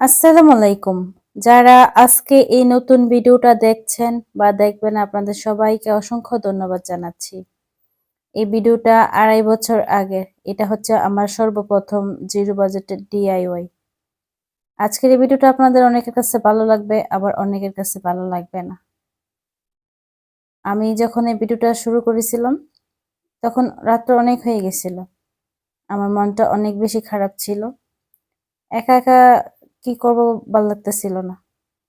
আসসালামু আলাইকুম। যারা আজকে এই নতুন ভিডিওটা দেখছেন বা দেখবেন, আপনাদের সবাইকে অসংখ্য ধন্যবাদ জানাচ্ছি। এই ভিডিওটা আড়াই বছর আগে, এটা হচ্ছে আমার সর্বপ্রথম জিরো বাজেটের ডিআইওয়াই আজকের এই ভিডিওটা আপনাদের অনেকের কাছে ভালো লাগবে, আবার অনেকের কাছে ভালো লাগবে না। আমি যখন এই ভিডিওটা শুরু করেছিলাম, তখন রাত্র অনেক হয়ে গেছিল। আমার মনটা অনেক বেশি খারাপ ছিল। একা একা কি করব ভালো লাগতেছিল না।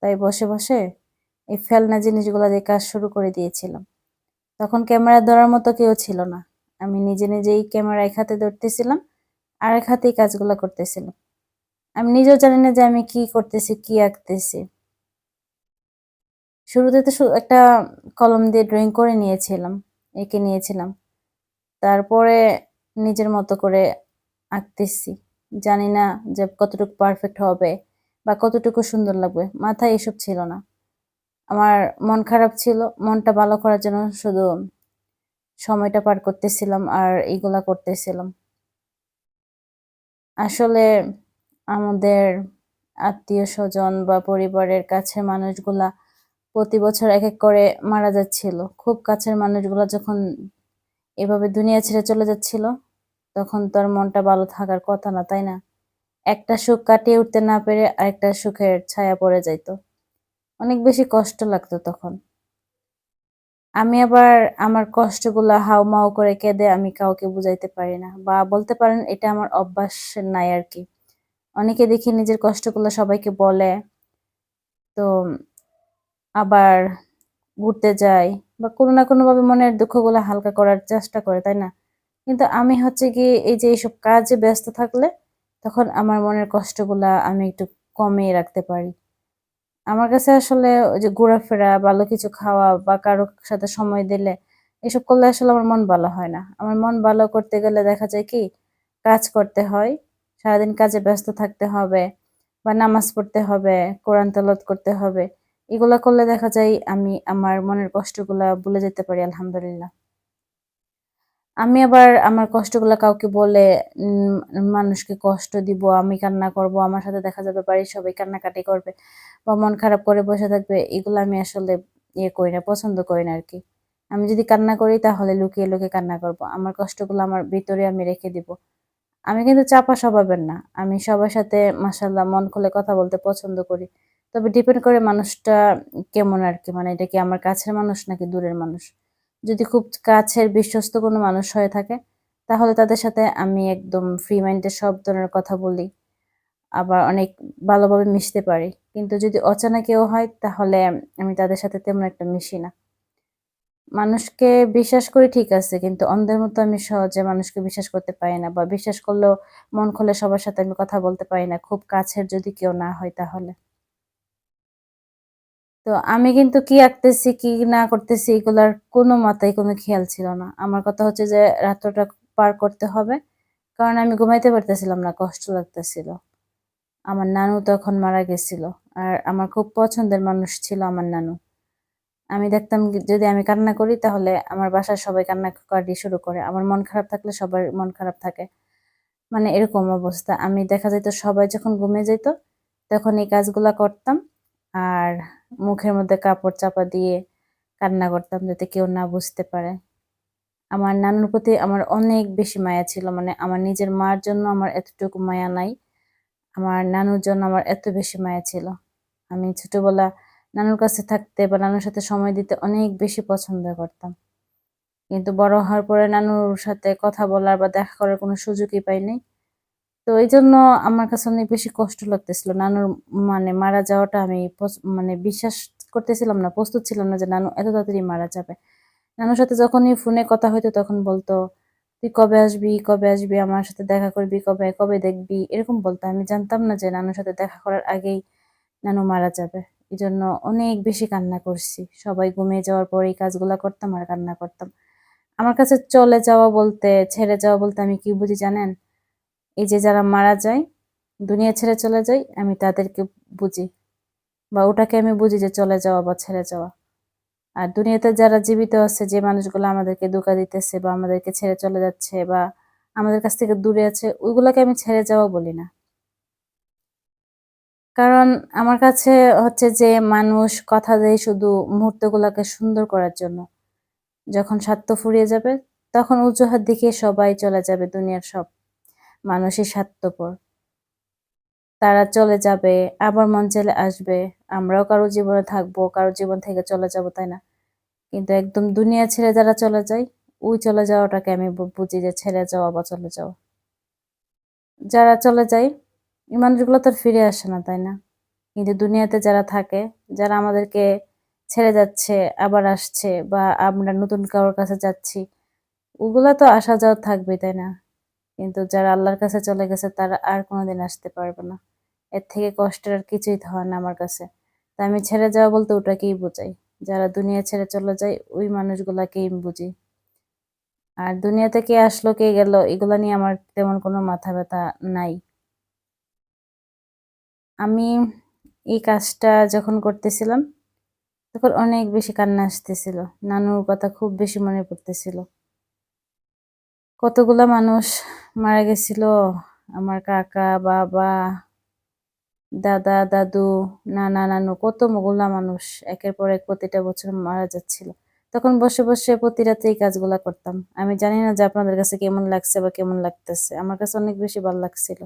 তাই বসে বসে এই ফেলনা জিনিসগুলো দিয়ে কাজ শুরু করে দিয়েছিলাম। তখন ক্যামেরা ধরার মতো কেউ ছিল না। আমি নিজে, নিজেই ক্যামেরা এক হাতে ধরতেছিলাম আর এক হাতেই কাজগুলো করতেছিলাম। আমি নিজেও জানি না যে আমি কি করতেছি, কি আঁকতেছি। শুরুতে তো একটা কলম দিয়ে ড্রয়িং করে নিয়েছিলাম, এঁকে নিয়েছিলাম। তারপরে নিজের মতো করে আঁকতেছি। জানি না যে কতটুকু পারফেক্ট হবে বা কতটুকু সুন্দর লাগবে। মাথায় এসব ছিল না। আমার মন খারাপ ছিল, মনটা ভালো করার জন্য শুধু সময়টা পার করতেছিলাম আর এইগুলা করতেছিলাম। আসলে আমাদের আত্মীয় স্বজন বা পরিবারের কাছের মানুষগুলা প্রতি বছর এক এক করে মারা যাচ্ছিল। খুব কাছের মানুষগুলা যখন এভাবে দুনিয়া ছেড়ে চলে যাচ্ছিল তখন তার মনটা ভালো থাকার কথা না, তাই না? একটা সুখ কাটিয়ে উঠতে না পেরে আরেকটা সুখের ছায়া পড়ে যাইত। অনেক বেশি কষ্ট লাগতো তখন। আমি আবার আমার কষ্টগুলো হাও মাও করে কেঁদে আমি কাউকে বুঝাইতে পারি না বা বলতে পারেন এটা আমার অভ্যাস নাই আর কি। অনেকে দেখি নিজের কষ্টগুলো সবাইকে বলে, তো আবার ঘুরতে যায় বা কোনো না কোনোভাবে মনের দুঃখগুলো হালকা করার চেষ্টা করে, তাই না? কিন্তু আমি হচ্ছে কি এই যে এইসব কাজে ব্যস্ত থাকলে তখন আমার মনের কষ্টগুলা আমি একটু কমিয়ে রাখতে পারি। আমার কাছে আসলে ওই যে ঘোরাফেরা, ভালো কিছু খাওয়া বা কারোর সাথে সময় দিলে এসব করলে আসলে আমার মন ভালো হয় না। আমার মন ভালো করতে গেলে দেখা যায় কি কাজ করতে হয়, সারাদিন কাজে ব্যস্ত থাকতে হবে বা নামাজ পড়তে হবে, কোরআন তলত করতে হবে, এগুলা করলে দেখা যায় আমি আমার মনের কষ্টগুলা ভুলে যেতে পারি, আলহামদুলিল্লাহ। আমি আবার আমার কষ্টগুলো কাউকে বলে মানুষকে কষ্ট দিব, আমি কান্না করব, আমার সাথে দেখা যাবে, বাড়ির সবাই কান্নাকাটি করবে বা মন খারাপ করে বসে থাকবে, এগুলো আমি আসলে ইয়ে করি না, পছন্দ করি না আর কি আমি যদি কান্না করি তাহলে লুকিয়ে লুকিয়ে কান্না করব, আমার কষ্টগুলো আমার ভিতরে আমি রেখে দিব। আমি কিন্তু চাপা স্বভাবের না, আমি সবার সাথে মাসাল্লাহ মন খুলে কথা বলতে পছন্দ করি। তবে ডিপেন্ড করে মানুষটা কেমন আর কি মানে এটা কি আমার কাছের মানুষ নাকি দূরের মানুষ? যদি খুব কাছের বিশ্বস্ত কোনো মানুষ হয়ে থাকে, তাহলে তাদের সাথে আমি একদম ফ্রি মাইন্ডে সব ধরনের কথা বলি, আবার অনেক ভালোভাবে মিশতে পারি। কিন্তু যদি অচানা কেউ হয়, তাহলে আমি তাদের সাথে তেমন একটা মিশি না। মানুষকে বিশ্বাস করি ঠিক আছে, কিন্তু অন্ধের মতো আমি সহজে মানুষকে বিশ্বাস করতে পারি না, বা বিশ্বাস করলেও মন খুলে সবার সাথে আমি কথা বলতে পারি না, খুব কাছের যদি কেউ না হয় তাহলে। তো আমি কিন্তু কি আঁকতেছি, কি না করতেছি এগুলার কোনো মাথায় কোনো খেয়াল ছিল না। আমার কথা হচ্ছে যে রাত্রটা পার করতে হবে, কারণ আমি ঘুমাইতে পারতেছিলাম না, কষ্ট লাগতেছিল। আমার নানু তখন মারা গেছিল, আর আমার খুব পছন্দের মানুষ ছিল আমার নানু। আমি দেখতাম যদি আমি কান্না করি তাহলে আমার বাসার সবাই কান্না কাটি শুরু করে, আমার মন খারাপ থাকলে সবার মন খারাপ থাকে। মানে এরকম অবস্থা। আমি দেখা যেত সবাই যখন ঘুমিয়ে যেত তখন এই কাজগুলা করতাম। আর মুখের মধ্যে কাপড় চাপা দিয়ে কান্না করতাম যাতে কেউ না বুঝতে পারে। আমার নানুর প্রতি আমার অনেক বেশি মায়া ছিল মানে আমার নিজের মার জন্য আমার এতটুকু মায়া নাই, আমার নানুর জন্য আমার এত বেশি মায়া ছিল। আমি ছোটবেলা নানুর কাছে থাকতে বা নানুর সাথে সময় দিতে অনেক বেশি পছন্দ করতাম। কিন্তু বড় হওয়ার পরে নানুর সাথে কথা বলার বা দেখা করার কোনো সুযোগই পাইনি। তো এই জন্য আমার কাছে অনেক বেশি কষ্ট লাগতেছিল। নানুর মানে মারা যাওয়াটা আমি মানে বিশ্বাস করতেছিলাম না, প্রস্তুত ছিলাম না যে নানু এত তাড়াতাড়ি মারা যাবে। নানুর সাথে যখনই ফোনে কথা হইতো তখন বলতো, তুই কবে আসবি কবে আসবি, আমার সাথে দেখা করবি কবে কবে দেখবি? এরকম বলতো। আমি জানতাম না যে নানুর সাথে দেখা করার আগেই নানু মারা যাবে। এই জন্য অনেক বেশি কান্না করছি। সবাই ঘুমিয়ে যাওয়ার পর এই কাজগুলো করতাম আর কান্না করতাম। আমার কাছে চলে যাওয়া বলতে, ছেড়ে যাওয়া বলতে আমি কি বুঝি জানেন? এই যে যারা মারা যায়, দুনিয়া ছেড়ে চলে যায় আমি তাদেরকে বুঝি। বা ওটাকে আমি বুঝি যে চলে যাওয়া বা ছেড়ে যাওয়া। আর দুনিয়াতে যারা জীবিত আছে, যে মানুষগুলো আমাদেরকে ধোকা দিতেছে বা আমাদেরকে ছেড়ে চলে যাচ্ছে বা আমাদের কাছ থেকে দূরে আছে, ওইগুলোকে আমি ছেড়ে যাওয়া বলি না। কারণ আমার কাছে হচ্ছে যে মানুষ কথা দেয় শুধু মুহূর্তগুলোকে সুন্দর করার জন্য। যখন স্বার্থ ফুরিয়ে যাবে, তখন অজুহাত দেখিয়ে সবাই চলে যাবে দুনিয়ার সব। মানুষই স্বার্থপর। তারা চলে যাবে, আবার মন চাইলে আসবে। আমরাও কারও জীবনে থাকব, কারও জীবন থেকে চলে যাব, তাই না? কিন্তু একদম দুনিয়া ছেড়ে যারা চলে যায়, ওই চলে যাওয়াটাকে আমি বুঝি যে ছেড়ে যাওয়া বা চলে যাওয়া। যারা চলে যায়, এই মানুষগুলো তো ফিরে আসে না, তাই না? কিন্তু দুনিয়াতে যারা থাকে, যারা আমাদেরকে ছেড়ে যাচ্ছে, আবার আসছে বা আমরা নতুন কারোর কাছে যাচ্ছি, ওগুলা তো আসা যাওয়া থাকবেই, তাই না? কিন্তু যারা আল্লাহর কাছে চলে গেছে, তারা আর কোনোদিন আসতে পারবে না। এর থেকে কষ্টের আর কিছুই হয় না আমার কাছে। তাই আমি ছেড়ে যাওয়া বলতে ওটাকেই বোঝাই। যারা দুনিয়া ছেড়ে চলে যায়, ওই মানুষগুলাকেই বুঝি। আর দুনিয়াতে কে আসলো, কে গেল, এগুলা নিয়ে আমার তেমন কোনো মাথা ব্যথা নাই। আমি এই কাজটা যখন করতেছিলাম, তখন অনেক বেশি কান্না আসতেছিল। নানুর কথা খুব বেশি মনে পড়তেছিল। কতগুলা মানুষ মারা গেছিল। আমার কাকা, বাবা, দাদা, দাদু, নানা, নানু কত মোগলা মানুষ একের পর এক প্রতিটা বছর মারা যাচ্ছিল। তখন বসে, বসে প্রতি রাতে এই কাজগুলা করতাম। আমি জানি না যে আপনাদের কাছে কেমন লাগছে বা কেমন লাগতেছে। আমার কাছে অনেক বেশি ভালো লাগছিল।